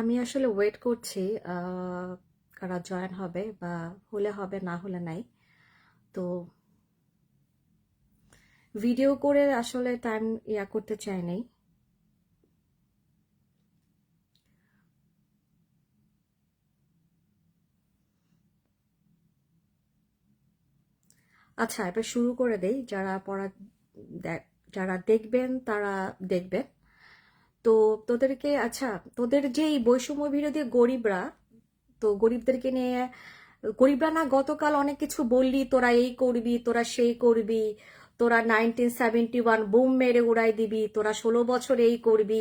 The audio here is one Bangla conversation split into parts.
আমি আসলে ওয়েট করছি কারা জয়েন হবে বা হলে হবে, না হলে নাই। তো ভিডিও করে আসলে টাইম ইয়া করতে চাই নাই। আচ্ছা এবার শুরু করে দেই। যারা পড়া যারা দেখবেন, তারা দেখবেন তো তোদেরকে আচ্ছা তোদের যে এই বৈষম্য বিরোধী গরিবরা, তো গরিবদেরকে নিয়ে, গরিবরা না গতকাল অনেক কিছু বললি, তোরা এই করবি, তোরা সেই করবি, তোরা নাইনটিন সেভেন্টি ওয়ান বুম মেরে উড়াই দিবি, তোরা ষোলো বছর এই করবি,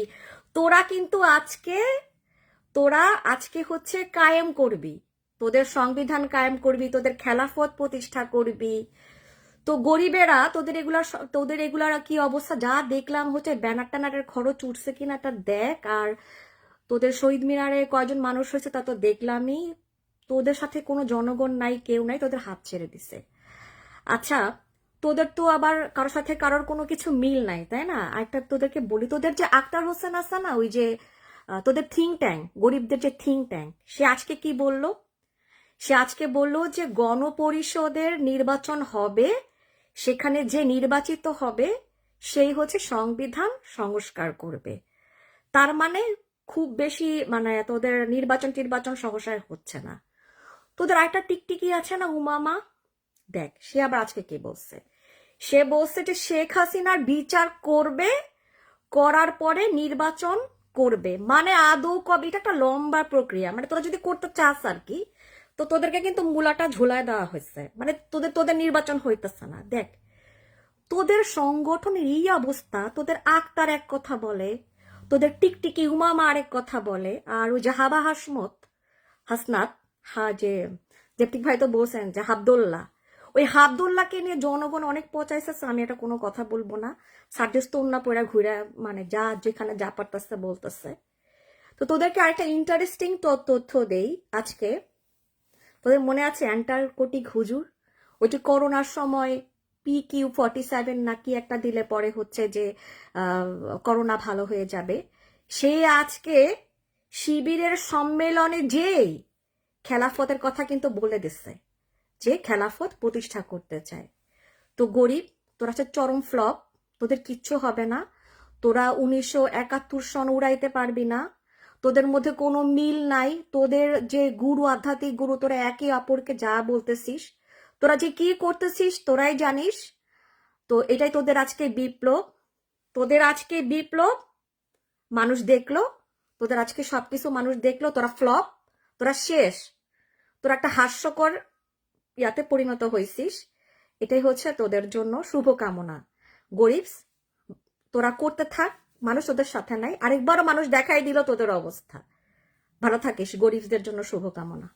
তোরা কিন্তু আজকে, তোরা আজকে হচ্ছে কায়েম করবি, তোদের সংবিধান কায়েম করবি, তোদের খেলাফত প্রতিষ্ঠা করবি তো গরিবেরা, তোদের এগুলার তোদের এগুলার কি অবস্থা? যা দেখলাম হচ্ছে ব্যানার ট্যানারের খরচ উঠছে কিনা একটা দেখ। আর তোদের শহীদ মিনারে কয়জন মানুষ হয়েছে তা তো দেখলামই। তোদের সাথে কোনো জনগণ নাই, কেউ নাই, তোদের হাত ছেড়ে দিছে। আচ্ছা তোদের তো আবার কারোর সাথে কারোর কোনো কিছু মিল নাই, তাই না? একটা তোদেরকে বলি, তোদের যে আক্তার হোসেন আছে না, ওই যে তোদের থিঙ্ক ট্যাঙ্ক, গরিবদের যে থিঙ্ক ট্যাঙ্ক, সে আজকে কি বলল? সে আজকে বলল যে গণপরিষদের নির্বাচন হবে সেখানে যে নির্বাচিত হবে, সেই হচ্ছে সংবিধান সংস্কার করবে। তার মানে খুব বেশি মানে তোদের নির্বাচন টির্বাচন সহসায় হচ্ছে না। তোদের একটা টিকটিকি আছে না উমামা? দেখ, সে আবার আজকে কি বলছে? সে বলছে যে শেখ হাসিনার বিচার করবে, করার পরে নির্বাচন করবে। মানে আদৌ কবে? এটা একটা লম্বা প্রক্রিয়া। মানে তোরা যদি করতে চাস আর কি তো তোদেরকে কিন্তু মূলাটা ঝুলায় দেওয়া হয়েছে। মানে তোদের তোদের নির্বাচন হইতেছে না। দেখ, তোদের সংগঠনের এই অবস্থা, তোদের আক্তার এক কথা বলে, তোদের টিকটিকি উমামা আরেক কথা বলে, আর ওই যে হাবা হাসমত, হাসনাত, হা, যে জেপ্তিক ভাই তো বলছেন যে হাবদুল্লাহ, ওই হাবদুল্লাহকে নিয়ে জনগণ অনেক পচাইছে আমি এটা কোনো কথা বলব না। সার্জেস তো অন্য পড়া ঘুরে মানে যা যেখানে যা পারতেছে বলতেছে। তো তোদেরকে আরেকটা ইন্টারেস্টিং তথ্য দেই আজকে। তোদের মনে আছে অ্যান্টার্কটিক হুজুর? ওইটি করোনার সময় পি কিউ ফর্টি সেভেন নাকি একটা দিলে পরে হচ্ছে যে করোনা ভালো হয়ে যাবে। সে আজকে শিবিরের সম্মেলনে যেই খেলাফতের কথা কিন্তু বলে দিচ্ছে, যে খেলাফত প্রতিষ্ঠা করতে চায়। তো গরিব, তোরা হচ্ছে চরম ফ্লপ, তোদের কিচ্ছু হবে না, তোরা উনিশশো একাত্তর সন উড়াইতে পারবি না তোদের মধ্যে কোনো মিল নাই। তোদের যে গুরু আধ্যাত্মিক গুরু, তোরা একে অপরকে যা বলতেছিস, তোরা যে কি করতেছিস তোরাই জানিস। তো এটাই তোদের আজকে বিপ্লব। তোদের আজকে বিপ্লব, মানুষ দেখল। তোদের আজকে সবকিছু মানুষ দেখল। তোরা ফ্লপ, তোরা শেষ। তোরা একটা হাস্যকর ইয়াতে পরিণত হয়েছিস এটাই হচ্ছে তোদের জন্য শুভকামনা। গরিবস, তোরা করতে থাক। মানুষ তোদের সাথে নাই। আরেকবারও মানুষ দেখাই দিল তোদের অবস্থা। ভালো থাকিস, গরিবদের জন্য শুভকামনা।